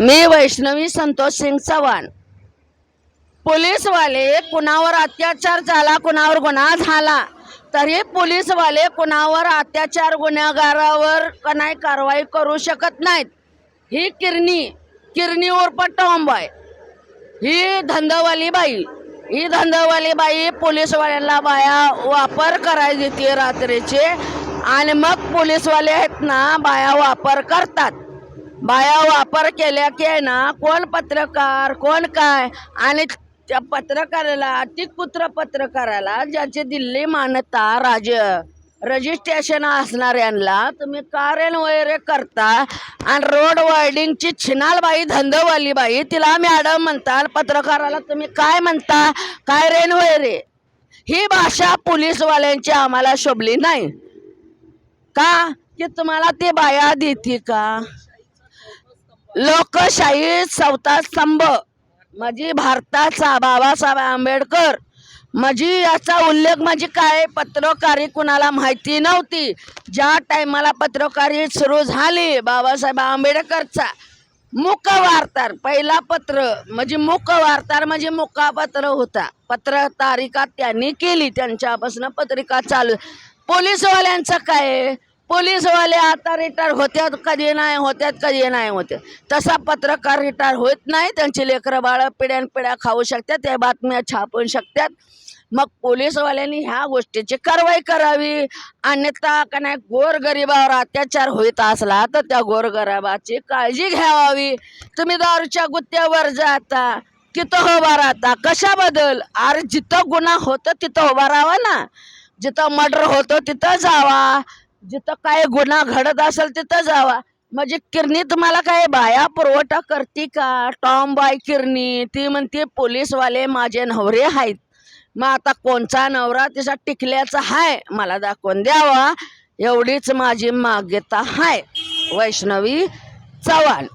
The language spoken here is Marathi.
मी वैष्णवी संतोष सिंग चव्हाण. पोलीसवाले कुणावर अत्याचार झाला कुणावर गुन्हा झाला तरी पोलीसवाले कुणावर अत्याचार गुन्हेगारावर का नाही कारवाई करू शकत नाहीत. ही किरणी किरणी उर्फ टॉम्बाय ही धंदावाली बाई ही धंदावाली बाई पोलीसवाल्याला बाया वापर करायला देते रात्रीचे आणि मग पोलीसवाले आहेत ना बाया वापर करतात. बाया वापर केल्या की आहे ना कोण पत्रकार कोण काय? आणि त्या पत्रकाराला पुत्र पत्रकाराला ज्याची दिल्ली मान्यता राज रजिस्ट्रेशन असणाऱ्यांना तुम्ही कारण वगैरे करता आणि रोड वायडिंगची छिनाल बाई धंदवाली बाई तिला मॅडम म्हणता पत्रकाराला तुम्ही काय म्हणता? काय रेन वगैरे? ही भाषा पोलीसवाल्यांची आम्हाला शोभली नाही. का? की तुम्हाला ते बाया देते का? लोकशाही चौथा स्तंभ. म्हणजे भारताचा बाबासाहेब आंबेडकर. माझी याचा उल्लेख म्हणजे काय? पत्रकारी कुणाला माहिती नव्हती. ज्या टायमाला पत्रकारी सुरू झाली बाबासाहेब आंबेडकरचा. मुक वार्तार पहिला पत्र म्हणजे मुक वार्तार म्हणजे मुकापत्र होता. पत्र तारिका त्यांनी केली. त्यांच्यापासून पत्रिका चालू. पोलीसवाल्यांचं काय? आहे? पोलीसवाले आता रिटायर होत्यात कधी नाही होत्यात कधी नाही होत्यात. तसा पत्रकार रिटायर होत नाही त्यांची लेकरं बाळं पिढ्यान पिढ्या खाऊ शकतात त्या बातम्या छापून शकतात. मग पोलीसवाल्यांनी ह्या गोष्टीची कारवाई करावी. अन्यथा का नाही गोरगरिबावर अत्याचार होत असला तर त्या गोरगरिबाची काळजी घ्यावी. तुम्ही दारूच्या गुत्त्यावर जाता तिथं उभा राहता. कशाबद्दल अरे जिथं गुन्हा होतं तिथं उभा राहावा ना. जिथं मर्डर होतं तिथं जावा. जिथं काय गुन्हा घडत असेल तिथं जावा. म्हणजे किरणी तुम्हाला काय बाया पुरवठा करते का? टॉम बाय किरणी ती म्हणते पोलीसवाले माझे नवरे आहेत. मग आता कोणचा नवरा तिचा टिकल्याचा हाय? मला दाखवून द्यावा. एवढीच माझी माग्यता हाय. वैष्णवी चव्हाण.